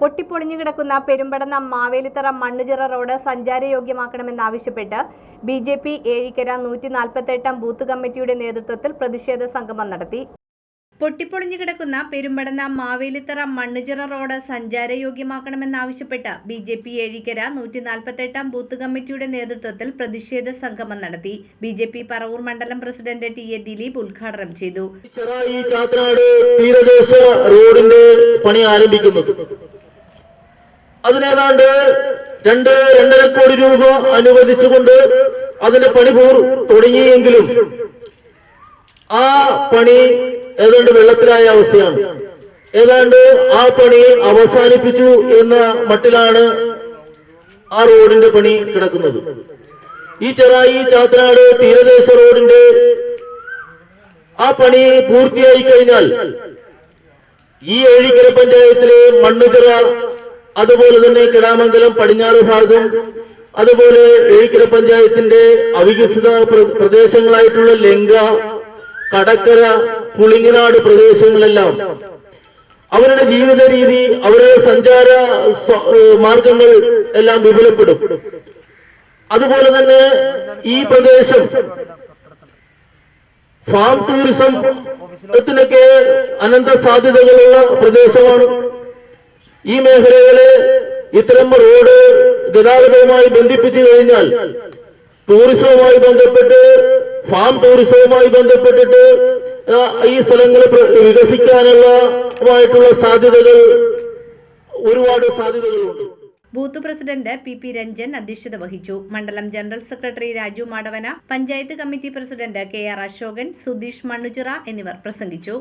പൊട്ടിപ്പൊളിഞ്ഞു കിടക്കുന്ന പെരുമ്പടന്ന മാവേലിത്തറ മണ്ണുചിറ റോഡ് സഞ്ചാരയോഗ്യമാക്കണമെന്നാവശ്യപ്പെട്ട് B J P Ezhikkara നൂറ്റി നാൽപ്പത്തെട്ടാം ബൂത്ത് കമ്മിറ്റിയുടെ നേതൃത്വത്തിൽ പ്രതിഷേധ സംഗമം നടത്തി. പൊട്ടിപ്പൊളിഞ്ഞു കിടക്കുന്ന പെരുമ്പടന്ന മാവേലിത്തറ മണ്ണുചിറ റോഡ് സഞ്ചാരയോഗ്യമാക്കണമെന്നാവശ്യപ്പെട്ട് ബി ജെ പി ഏഴിക്കര നൂറ്റി നാൽപ്പത്തെട്ടാം ബൂത്ത് കമ്മിറ്റിയുടെ നേതൃത്വത്തിൽ പ്രതിഷേധ സംഗമം നടത്തി. ബി ജെ പി പറവൂർ മണ്ഡലം പ്രസിഡന്റ് ടി എ ദിലീപ് ഉദ്ഘാടനം ചെയ്തു. തീരദേശ റോഡിന്റെ പണി ആരംഭിക്കുന്നത്. അതിനേതാണ്ട് രണ്ട് രണ്ടര കോടി രൂപ അനുവദിച്ചുകൊണ്ട് അതിന്റെ പണി പൂർ തുടങ്ങിയെങ്കിലും ആ പണി ഏതാണ്ട് വെള്ളത്തിലായ അവസ്ഥയാണ്. ഏതാണ്ട് ആ പണി അവസാനിപ്പിച്ചു എന്ന മട്ടിലാണ് ആ റോഡിന്റെ പണി കിടക്കുന്നത്. ഈ ചെറായി ചാത്തനാട് തീരദേശ റോഡിന്റെ ആ പണി പൂർത്തിയായി കഴിഞ്ഞാൽ ഈ ഏഴിക്കര പഞ്ചായത്തിലെ മണ്ണുചിറ അതുപോലെ തന്നെ കിടാമംഗലം പടിഞ്ഞാറ് ഭാഗം അതുപോലെ ഏഴിക്കര പഞ്ചായത്തിന്റെ അവികസിത പ്ര- പ്രദേശങ്ങളായിട്ടുള്ള ലങ്ക കടക്കര പുളിങ്ങനാട് പ്രദേശങ്ങളെല്ലാം അവരുടെ ജീവിത രീതി അവരുടെ സഞ്ചാര മാർഗങ്ങൾ എല്ലാം വിപുലപ്പെടും. അതുപോലെ തന്നെ ഈ പ്രദേശം ഫാം ടൂറിസം ത്തിനൊക്കെ അനന്ത സാധ്യതകളുള്ള പ്രദേശമാണ്. ഈ മേഖലകൾ ഇത്തരം റോഡ് ഗതാഗതവുമായി ബന്ധിപ്പിച്ചു കഴിഞ്ഞാൽ ടൂറിസവുമായി ബന്ധപ്പെട്ട് ഫാം ടൂറിസവുമായി ബന്ധപ്പെട്ടിട്ട് ഈ സ്ഥലങ്ങൾ വികസിക്കാനുള്ള സാധ്യതകൾ ഒരുപാട് സാധ്യതകളുണ്ട്. Booth president P P Ranjan അധ്യക്ഷത വഹിച്ചു. മണ്ഡലം general secretary Raju Madavana panchayat committee president K R Ashokan Sudheesh Mannuchira എന്നിവർ പ്രസംഗിച്ചു.